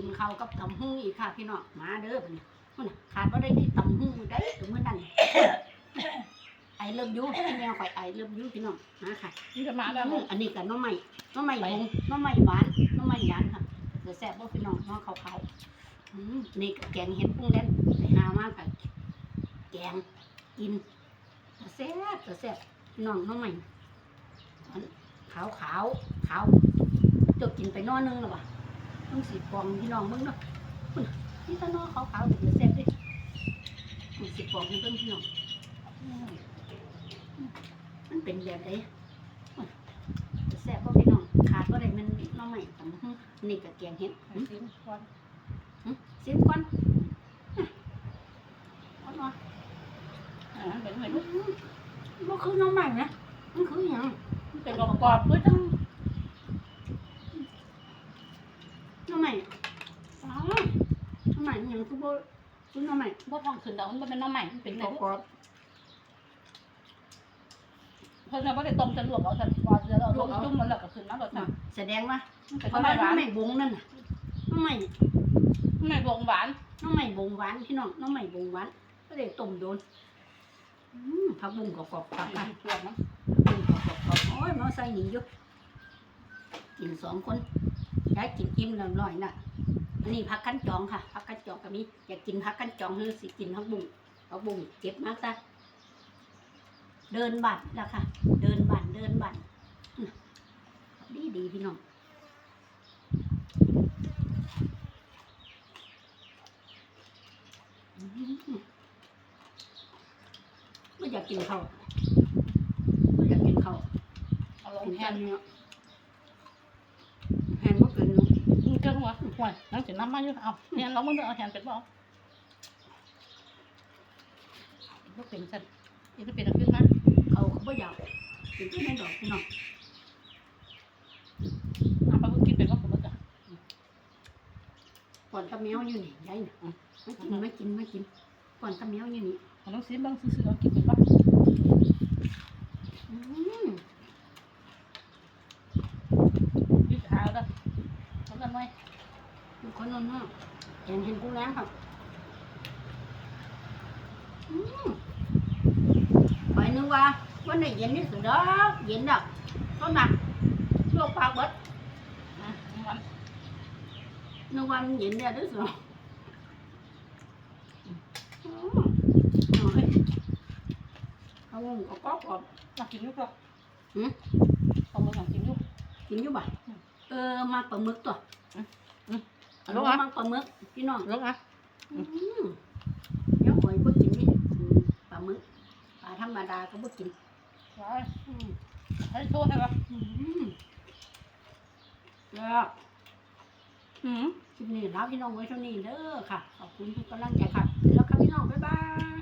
กินข้าวกับตำหุ้งอีกค่ะพี่น้องมาเด้อบัดนี้พุ่นน่ะขาดว่าได้ที่ตำหุ้งได้ถึงเมื่อนั้นไอเลิฟยูพี่แมวข่อยไอเลิฟยูพี่น้องมาค่ะนี่จะมาแล้วอืมอันนี้กับน้องใหม่น้องใหม่บงน้องใหม่หวานน้องใหม่หวานค่ะเดี๋ยวแซ่บบ่พี่น้องน้องขาวๆอืมนี่ก็แกงเห็ดปุ้งแดนไปหามากค่ะแกงกินก็แซ่บก็แซ่บพี่น้องน้องใหม่อันขาวขาวขาวเจะกินไปนอนนึงแล้ววะ ต้องสีฟองพี่น้องมึงเนาะพุ่นน่ะนี่ถ้านอขาวขาวๆเดี๋ยวแซ่บดิมันสีฟองให้เบิ่งพี่น้องอืมมันเป็นแบบไหนแซ่บบ่พี่น้องขาดบ่ได้มันน้องใหม่ตำฮึนี่ก็แกงเห็ดหึซิมก่อนซิมก่อนเอาหน่อยอ่าเป็นเหมือนอื้อบ่คือน้องใหม่นะมันคือหยังเป็นกรอบๆเพื่อต้อง น้องใหม่อ๋อ น้องใหม่มันหยังคือบ่คือน้องใหม่บ่ทองขึ้นดอกมันเป็นน้ำใหม่มันเป็นกในรอบเพิ่นน่ะบ่ได้ต้มจะลวกเอาแต่พอเดี๋ยวเราลวกจุ่มมันแล้วก็ขึ้นมาแล้วๆจ้ะแสดงว่าเป็นเพราะน้ำใหว่าม่หน้อวางนใหม่บงนั่นน่ะน้องใหม่น้ำใหม่บวงหวานน้องใหม่บงหวานพี่น้องน้องใหม่บงหวานก็เลยต้มโดนอืมผักบุ้งกรอบๆตัค่ะบเปลือกนะกินขอบขอบโอ้ยมาใส่หนีอยู่กินสองคนยายกินอิ่มแล้วร้อยน่ะ อันนี้พักกันจองค่ะพักกันจองก็มีอยากกินพักกันจองหรือสิกินพักบุ้งพักบุ้งเก็บมากซะเดินบัตรแล้วค่ะ เดินบัตรเดินบัตรน่ดีดีพี่น้องไม่อยากกินเขาไม่อยากกินเขาเอาลงกินแทแค่นนี้แฮนบ่เกินเนาะ มันเกิน หัวห่วยนั่งสิน้ำมาอยู่เอาแทนเรามึงเอาแทนเป็นบ่บ่เป็นซั่นอีกเป็นขึ้นมาเขาเขาบ่อยากกินที่นั่นดอกพี่น้องเอาไปกินเป็นว่าผมจ้ะก่อนตะแมวอยู่นี่ยายน่ะมากินมากินมากินก่อนตะแมวอยู่นี่ผมต้องซิมบ้างซื้อๆเอากินเป็นบ่อืม ยืดขาแล้วเอากันไว้ มัน คนนั้นเนาะเห็นเห็นกูแล้วครับอืมไปนึกว่าวันนี้เย็นนี่สุดดอกเย็นดอกก็หนักโรคปากเบิดอะมันนึกว่ามันเย็นเนี่ยเด้วยสิอืมเอาเฮ้ยเอาวงก็ก๊อกกอบมากินอยู่ก็หืมเอามาสั่งกินอยู่กินอยู่บ่ะเออมาปลาหมึกตัวเอา ลงอะมาปลาหมึกพี่น้องลงอะอืมเลยวหอยบ่กินนี่ปลาหมึกปลาธรรมดาก็บ่กินไปให้โทษให้ป่ะอืมแล้วอืมคลิปนี้ลาพี่น้องไว้เท่านี้เด้อค่ะ ขอบคุณทุกกำลังใจค่ะ แล้วค่ะพี่น้อง บ๊ายบาย